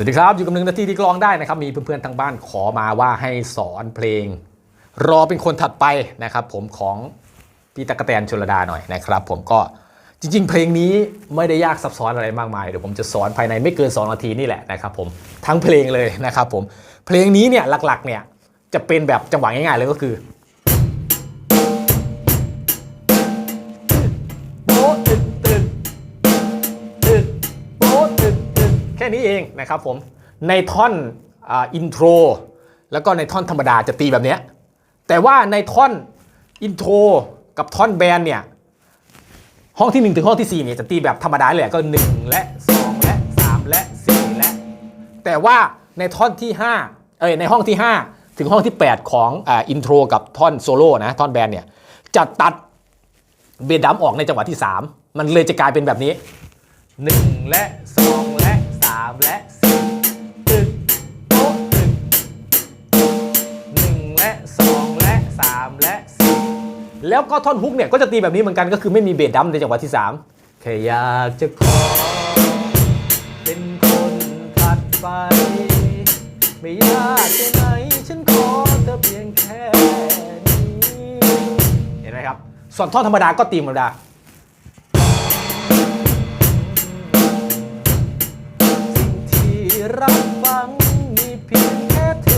สวัสดีครับ อยู่กับหนึ่งนาทีที่กลองได้นะครับ มีเพื่อนๆทางบ้านขอมาว่าให้สอนเพลง รอเป็นคนถัดไปนะครับ ผมของพี่ตะกกะแตนชลดาหน่อยนะครับ ผมก็จริง ๆ เพลงนี้ไม่ได้ยากซับซ้อนอะไรมากมายเดี๋ยวผมจะสอนภายในไม่เกิน 2 นาทีนี่แหละนะครับผมทั้งเพลงเลยนะครับผมเพลงนี้เนี่ยหลักๆเนี่ยจะเป็นแบบจังหวะง่ายๆเลยก็คือ ค่นี้เองนะครับผมในท่อนอินโทรแล้วก็ในท่อนธรรมดาจะตีแบบนี้ แต่ว่าในท่อนอินโทรกับท่อนแบนเนี่ยห้องที่ 1 ถึงห้องที่ 4 เนี่ยจะตีแบบธรรมดาเลยก็ 1 และ 2 และ 3 และ 4 และ แต่ว่าในท่อนที่ 5 เอ้ยในห้องที่ 5 ถึงห้องที่ 8 ของอินโทรกับท่อนโซโล่นะท่อนแบนเนี่ยจะตัดเบสดัมออกในจังหวะที่ 3 มันเลยจะกลายเป็นแบบนี้ 1 และ 2 และ 3 และ4ตึกโต๊ะตึก1และ 2 และ 3 และ 4 แล้วก็ท่อนฮุกเนี่ยก็จะตีแบบนี้เหมือนกันก็คือไม่มีเบสดัมในจังหวะที่ 3 แค่อยากจะขอ เป็นคนถัดไป ไม่ยากใช่ไหมฉันขอเธอเพียงแค่นี้ เห็นไหมครับ ส่วนท่อนธรรมดาก็ตีธรรมดา รับฟังมีเพียงแค่เท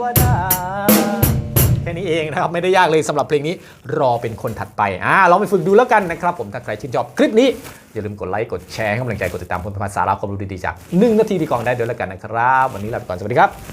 วดา แค่นี้เองนะครับ ไม่ได้ยากเลยสำหรับเพลงนี้รอเป็นคนถัดไปอ่าลองไปฝึกดูแล้วกันนะครับ ผมถ้าใครชื่นชอบคลิปนี้ อย่าลืมกดไลค์กดแชร์ให้กำลังใจกดติดตามเพื่อนๆสาระความรู้ดีๆจาก1นึ่งนาทีดีกองได้ด้วยแล้วกันนะครับ วันนี้ลาไปก่อนสวัสดีครับ